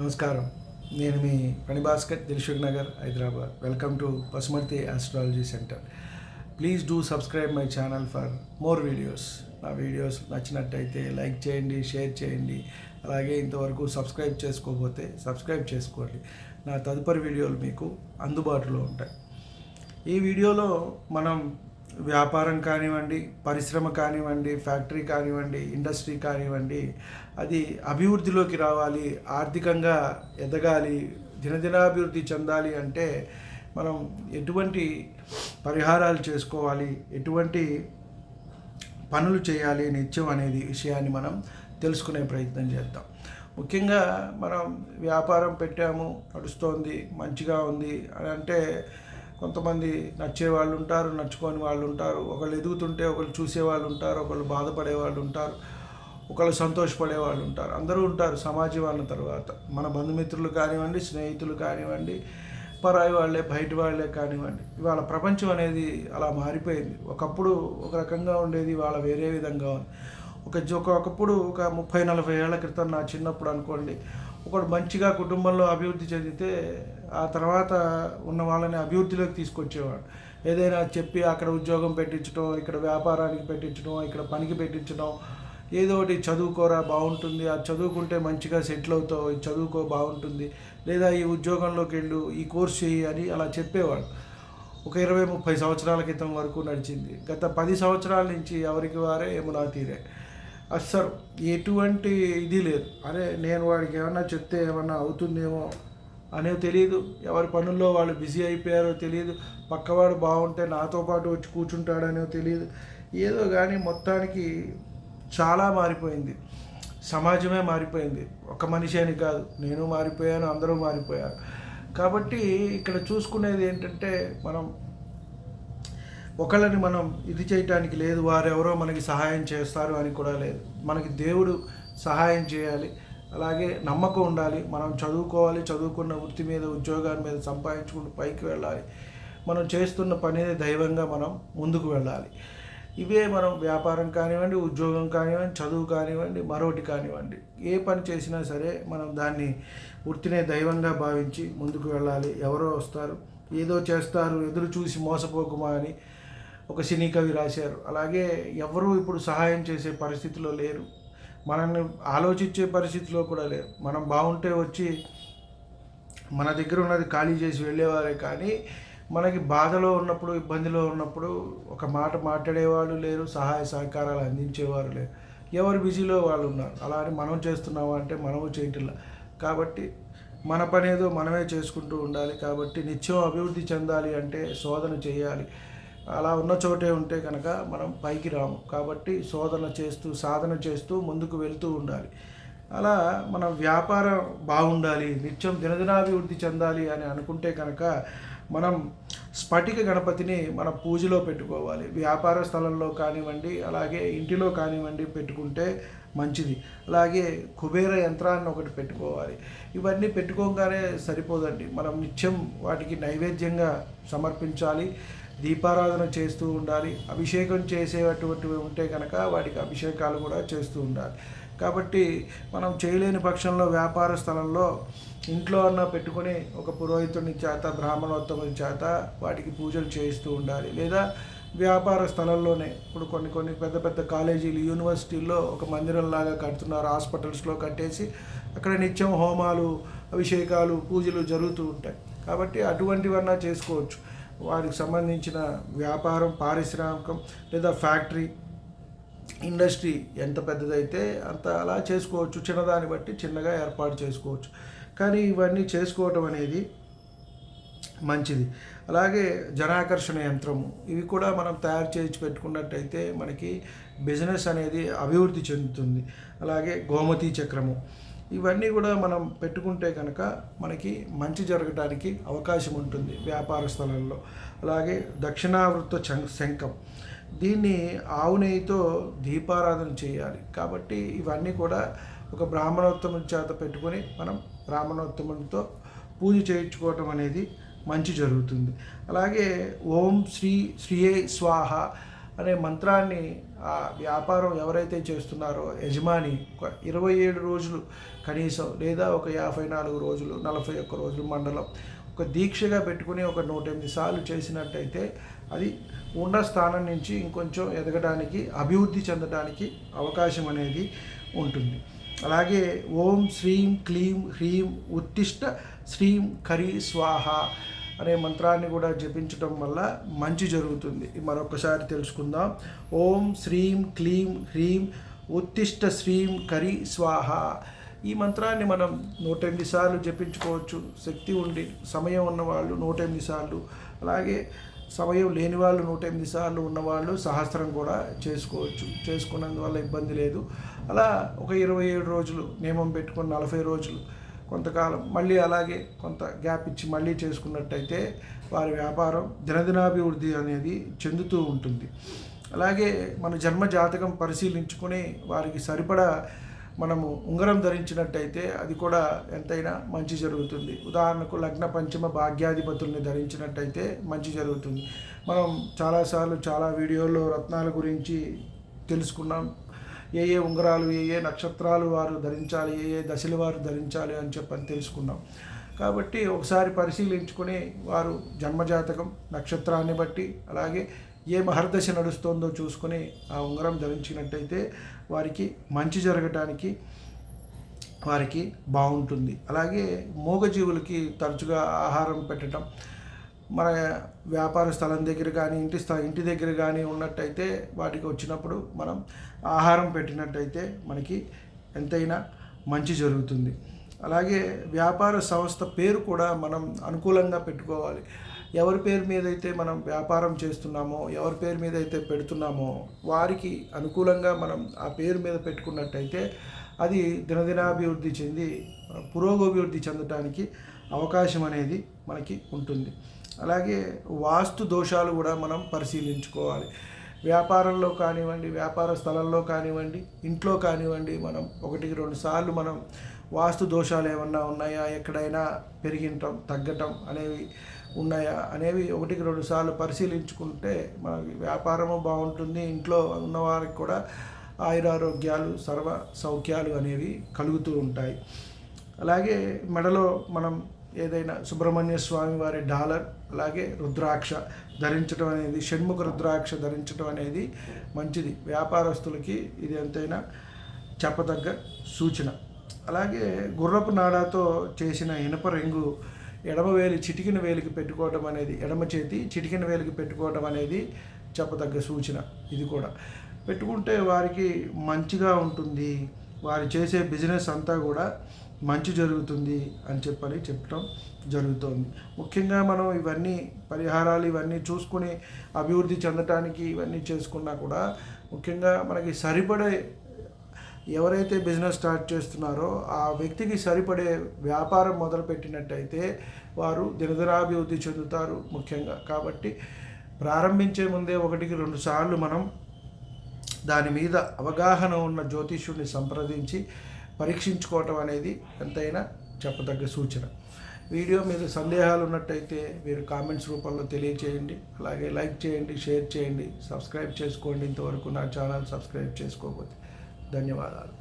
నమస్కారం. నేను మీ Phanibhaskar Dilsukh Nagar Hyderabad. Welcome to Pasumarthi astrology centre please do subscribe my channel for more videos నా videos నచ్చినట్టయితే like చేయండి share చేయండి. అలాగే ఇంతవరకు సబ్స్క్రైబ్ చేసుకోకపోతే సబ్స్క్రైబ్ చేసుకోండి. నా తదుపరి వీడియోలు మీకు అందుబాటులో ఉంటాయి. ఈ వీడియోలో మనం వ్యాపారం కానివ్వండి పరిశ్రమ కానివ్వండి ఫ్యాక్టరీ కానివ్వండి ఇండస్ట్రీ కానివ్వండి అది అభివృద్ధిలోకి రావాలి ఆర్థికంగా ఎదగాలి దినదినాభివృద్ధి చెందాలి అంటే మనం ఎటువంటి పరిహారాలు చేసుకోవాలి ఎటువంటి పనులు చేయాలి నిత్యం అనేది విషయాన్ని మనం తెలుసుకునే ప్రయత్నం చేద్దాం. ముఖ్యంగా మనం వ్యాపారం పెట్టాము నడుస్తోంది మంచిగా ఉంది అని అంటే కొంతమంది నచ్చే వాళ్ళు ఉంటారు నచ్చుకోని వాళ్ళు ఉంటారు ఒకళ్ళు ఎదుగుతుంటే ఒకళ్ళు చూసే వాళ్ళు ఉంటారు ఒకళ్ళు బాధపడే వాళ్ళు ఉంటారు ఒకళ్ళు సంతోషపడే వాళ్ళు ఉంటారు అందరూ ఉంటారు సమాజం అన్న తర్వాత. మన బంధుమిత్రులు కానివ్వండి స్నేహితులు కానివ్వండి పరాయి వాళ్ళే బయట వాళ్ళే కానివ్వండి. ఇవాళ ప్రపంచం అనేది అలా మారిపోయింది. ఒకప్పుడు ఒక రకంగా ఉండేది ఇవాళ వేరే విధంగా ఉంది. ఒక ఒక ఒకప్పుడు ఒక ముప్పై నలభై ఏళ్ళ క్రితం నా చిన్నప్పుడు అనుకోండి ఒకడు మంచిగా కుటుంబంలో అభివృద్ధి చెందితే ఆ తర్వాత ఉన్న వాళ్ళని అభివృద్ధిలోకి తీసుకొచ్చేవాడు. ఏదైనా చెప్పి అక్కడ ఉద్యోగం పెట్టించడం ఇక్కడ వ్యాపారానికి పెట్టించడం ఇక్కడ పనికి పెట్టించడం ఏదో ఒకటి చదువుకోరా బాగుంటుంది. అది చదువుకుంటే మంచిగా సెటిల్ అవుతావు ఇది చదువుకో బాగుంటుంది. లేదా ఈ ఉద్యోగంలోకి వెళ్ళు ఈ కోర్స్ చేయి అని అలా చెప్పేవాడు. ఒక ఇరవై ముప్పై సంవత్సరాల క్రితం వరకు నడిచింది. గత పది సంవత్సరాల నుంచి ఎవరికి వారే యమునా తీరే అస్సలు ఎటువంటి ఇది లేదు. అరే నేను వాడికి ఏమన్నా చెప్తే ఏమన్నా అవుతుందేమో అనేవి తెలియదు ఎవరి పనుల్లో వాళ్ళు బిజీ అయిపోయారో తెలియదు పక్కవాడు బాగుంటే నాతో పాటు వచ్చి కూర్చుంటాడనో తెలియదు ఏదో కానీ మొత్తానికి చాలా మారిపోయింది. సమాజమే మారిపోయింది. ఒక మనిషి అని కాదు. నేను మారిపోయాను అందరూ మారిపోయారు. కాబట్టి ఇక్కడ చూసుకునేది ఏంటంటే మనం ఒకళ్ళని మనం ఇది చేయటానికి లేదు వారెవరో మనకి సహాయం చేస్తారు అని కూడా లేదు. మనకి దేవుడు సహాయం చేయాలి. అలాగే నమ్మకం ఉండాలి. మనం చదువుకోవాలి. చదువుకున్న వృత్తి మీద ఉద్యోగాల మీద సంపాదించుకుంటూ పైకి వెళ్ళాలి. మనం చేస్తున్న పని దైవంగా మనం ముందుకు వెళ్ళాలి. ఇవే మనం వ్యాపారం కానివ్వండి ఉద్యోగం కానివ్వండి చదువు కానివ్వండి మరొకటి కానివ్వండి. ఏ పని చేసినా సరే మనం దాన్ని వృత్తినే దైవంగా భావించి ముందుకు వెళ్ళాలి. ఎవరో వస్తారు. ఏదో చేస్తారు. ఎదురు చూసి మోసపోకుమా అని ఒక సినీ కవి రాశారు. అలాగే ఎవరు ఇప్పుడు సహాయం చేసే పరిస్థితిలో లేరు. మనల్ని ఆలోచించే పరిస్థితిలో కూడా లేరు. మనం బాగుంటే వచ్చి మన దగ్గర ఉన్నది ఖాళీ చేసి వెళ్ళేవారే కానీ మనకి బాధలో ఉన్నప్పుడు ఇబ్బందిలో ఉన్నప్పుడు ఒక మాట మాట్లాడేవాళ్ళు లేరు సహాయ సహకారాలు అందించేవారు లేరు. ఎవరు బిజీలో వాళ్ళు ఉన్నారు. అలానే మనం చేస్తున్నామా అంటే మనము చేయటంలా. కాబట్టి మన పని ఏదో మనమే చేసుకుంటూ ఉండాలి. కాబట్టి నిత్యం అభివృద్ధి చెందాలి అంటే శోధన చేయాలి. అలా ఉన్న చోటే ఉంటే కనుక మనం పైకి రాము. కాబట్టి శోధన చేస్తూ సాధన చేస్తూ ముందుకు వెళ్తూ ఉండాలి. అలా మన వ్యాపారం బాగుండాలి. నిత్యం దినదినాభివృద్ధి చెందాలి అని అనుకుంటే కనుక మనం స్ఫటిక గణపతిని మన పూజలో పెట్టుకోవాలి. వ్యాపార స్థలంలో కానివ్వండి అలాగే ఇంటిలో కానివ్వండి పెట్టుకుంటే మంచిది. అలాగే కుబేర యంత్రాన్ని ఒకటి పెట్టుకోవాలి. ఇవన్నీ పెట్టుకోగానే సరిపోదండి. మనం నిత్యం వాటికి నైవేద్యంగా సమర్పించాలి. దీపారాధన చేస్తూ ఉండాలి. అభిషేకం చేసేటటువంటివి ఉంటే కనుక వాటికి అభిషేకాలు కూడా చేస్తూ ఉండాలి. కాబట్టి మనం చేయలేని పక్షంలో వ్యాపార స్థలంలో ఇంట్లో అన్న పెట్టుకొని ఒక పురోహితుని చేత బ్రాహ్మణోత్తముని చేత వాటికి పూజలు చేయిస్తూ ఉండాలి. లేదా వ్యాపార స్థలంలోనే. ఇప్పుడు కొన్ని కొన్ని పెద్ద పెద్ద కాలేజీలు యూనివర్సిటీల్లో ఒక మందిరంలాగా కడుతున్నారు. హాస్పిటల్స్లో కట్టేసి అక్కడ నిత్యం హోమాలు అభిషేకాలు పూజలు జరుగుతూ ఉంటాయి. కాబట్టి అటువంటివన్నా చేసుకోవచ్చు. వారికి సంబంధించిన వ్యాపారం పారిశ్రామికం లేదా ఫ్యాక్టరీ ఇండస్ట్రీ ఎంత పెద్దదైతే అంత అలా చేసుకోవచ్చు. చిన్నదాన్ని బట్టి చిన్నగా ఏర్పాటు చేసుకోవచ్చు. కానీ ఇవన్నీ చేసుకోవటం అనేది మంచిది. అలాగే జనాకర్షణ యంత్రము ఇవి కూడా మనం తయారు చేసి పెట్టుకున్నట్టయితే మనకి బిజినెస్ అనేది అభివృద్ధి చెందుతుంది. అలాగే గోమతి చక్రము ఇవన్నీ కూడా మనం పెట్టుకుంటే కనుక మనకి మంచి జరగడానికి అవకాశం ఉంటుంది వ్యాపార స్థలంలో అలాగే దక్షిణావృత్త శంఖం దీన్ని ఆవు నెయ్యితో దీపారాధన చేయాలి. కాబట్టి ఇవన్నీ కూడా ఒక బ్రాహ్మణోత్తముని చేత పెట్టుకొని మనం బ్రాహ్మణోత్తమునితో పూజ చేయించుకోవటం అనేది మంచి జరుగుతుంది. అలాగే ఓం శ్రీ శ్రీయే స్వాహ అనే మంత్రాన్ని ఆ వ్యాపారం ఎవరైతే చేస్తున్నారో యజమాని ఒక ఇరవై ఏడు రోజులు కనీసం లేదా ఒక యాభై నాలుగు రోజులు నలభై ఒక్క రోజులు మండలం ఒక దీక్షగా పెట్టుకుని ఒక నూట ఎనిమిది సార్లు చేసినట్టయితే అది ఉన్న స్థానం నుంచి ఇంకొంచెం ఎదగడానికి అభివృద్ధి చెందడానికి అవకాశం అనేది ఉంటుంది. అలాగే ఓం శ్రీం క్లీం హ్రీం ఉత్తిష్ట శ్రీం కరి స్వాహ అనే మంత్రాన్ని కూడా జపించడం వల్ల మంచి జరుగుతుంది. మరొకసారి తెలుసుకుందాం. ఓం శ్రీం క్లీం హ్రీం ఉత్తిష్ట శ్రీం కరి స్వాహ. ఈ మంత్రాన్ని మనం నూట ఎనిమిది సార్లు జపించుకోవచ్చు. శక్తి ఉండి సమయం ఉన్నవాళ్ళు నూట ఎనిమిది సార్లు అలాగే సమయం లేని వాళ్ళు నూట ఎనిమిది సార్లు ఉన్నవాళ్ళు సహస్రం కూడా చేసుకోవచ్చు. చేసుకున్నందువల్ల ఇబ్బంది లేదు. అలా ఒక ఇరవై ఏడు రోజులు నియమం పెట్టుకుని నలభై రోజులు కొంతకాలం మళ్ళీ అలాగే కొంత గ్యాప్ ఇచ్చి మళ్ళీ చేసుకున్నట్టయితే వారి వ్యాపారం దినదినాభివృద్ధి అనేది చెందుతూ ఉంటుంది. అలాగే మన జన్మ జాతకం పరిశీలించుకొని వారికి సరిపడా మనము ఉంగరం ధరించినట్టయితే అది కూడా ఎంతైనా మంచి జరుగుతుంది. ఉదాహరణకు లగ్న పంచమ భాగ్యాధిపతుల్ని ధరించినట్టయితే మంచి జరుగుతుంది. మనం చాలాసార్లు చాలా వీడియోల్లో రత్నాల గురించి తెలుసుకున్నాం. ఏ ఏ ఉంగరాలు ఏ ఏ నక్షత్రాలు వారు ధరించాలి ఏ ఏ దశలు వారు ధరించాలి అని చెప్పని తెలుసుకున్నాం. కాబట్టి ఒకసారి పరిశీలించుకొని వారు జన్మజాతకం నక్షత్రాన్ని బట్టి అలాగే ఏ మహర్దశ నడుస్తుందో చూసుకొని ఆ ఉంగరం ధరించినట్టయితే వారికి మంచి జరగటానికి వారికి బాగుంటుంది. అలాగే మూగజీవులకి తరచుగా ఆహారం పెట్టడం మన వ్యాపార స్థలం దగ్గర కానీ ఇంటి స్థ ఇంటి దగ్గర కానీ ఉన్నట్టయితే వాటికి వచ్చినప్పుడు మనం ఆహారం పెట్టినట్టయితే మనకి ఎంతైనా మంచి జరుగుతుంది. అలాగే వ్యాపార సంస్థ పేరు కూడా మనం అనుకూలంగా పెట్టుకోవాలి. ఎవరి పేరు మీద అయితే మనం వ్యాపారం చేస్తున్నామో ఎవరి పేరు మీద అయితే పెడుతున్నామో వారికి అనుకూలంగా మనం ఆ పేరు మీద పెట్టుకున్నట్టయితే అది దినదినాభివృద్ధి చెంది పురోగభివృద్ధి చెందటానికి అవకాశం అనేది మనకి ఉంటుంది. అలాగే వాస్తు దోషాలు కూడా మనం పరిశీలించుకోవాలి. వ్యాపారంలో కానివ్వండి వ్యాపార స్థలంలో కానివ్వండి ఇంట్లో కానివ్వండి మనం ఒకటికి రెండు సార్లు మనం వాస్తు దోషాలు ఏమన్నా ఉన్నాయా ఎక్కడైనా పెరిగింటం తగ్గటం అనేవి ఉన్నాయా అనేవి ఒకటికి రెండు సార్లు పరిశీలించుకుంటే మనకి వ్యాపారము బాగుంటుంది. ఇంట్లో ఉన్నవారికి కూడా ఆయురారోగ్యాలు సర్వ సౌఖ్యాలు అనేవి కలుగుతూ ఉంటాయి. అలాగే మెడలో మనం ఏదైనా సుబ్రహ్మణ్య స్వామి వారి డాలర్ అలాగే రుద్రాక్ష ధరించడం అనేది షణ్ముఖ రుద్రాక్ష ధరించడం అనేది మంచిది. వ్యాపారస్తులకి ఇది ఎంతైనా చెప్పదగ్గ సూచన. అలాగే గుర్రపు నాడాతో చేసిన ఇనప రింగు ఎడమ వేలి చిటికిన వేలికి పెట్టుకోవడం అనేది ఎడమ చేతి చిటికిన వేలికి పెట్టుకోవడం అనేది చెప్పదగ్గ సూచన ఇది కూడా. పెట్టుకుంటే వారికి మంచిగా ఉంటుంది. వారు చేసే బిజినెస్ అంతా కూడా మంచి జరుగుతుంది అని చెప్పని చెప్పడం జరుగుతోంది. ముఖ్యంగా మనం ఇవన్నీ పరిహారాలు ఇవన్నీ చూసుకుని అభివృద్ధి చెందటానికి ఇవన్నీ చేసుకున్నా కూడా ముఖ్యంగా మనకి సరిపడే ఎవరైతే బిజినెస్ స్టార్ట్ చేస్తున్నారో ఆ వ్యక్తికి సరిపడే వ్యాపారం మొదలుపెట్టినట్టయితే వారు దినదినాభివృద్ధి చెందుతారు ముఖ్యంగా. కాబట్టి ప్రారంభించే ముందే ఒకటికి రెండు సార్లు మనం దాని మీద అవగాహన ఉన్న జ్యోతిష్యుడిని సంప్రదించి పరీక్షించుకోవటం అనేది ఎంతైనా చెప్పదగ్గ సూచన. వీడియో మీద సందేహాలు ఉన్నట్టయితే మీరు కామెంట్స్ రూపంలో తెలియచేయండి. అలాగే లైక్ చేయండి షేర్ చేయండి సబ్స్క్రైబ్ చేసుకోండి. ఇంతవరకు నా ఛానల్ సబ్స్క్రైబ్ చేసుకోకపోతే ధన్యవాదాలు.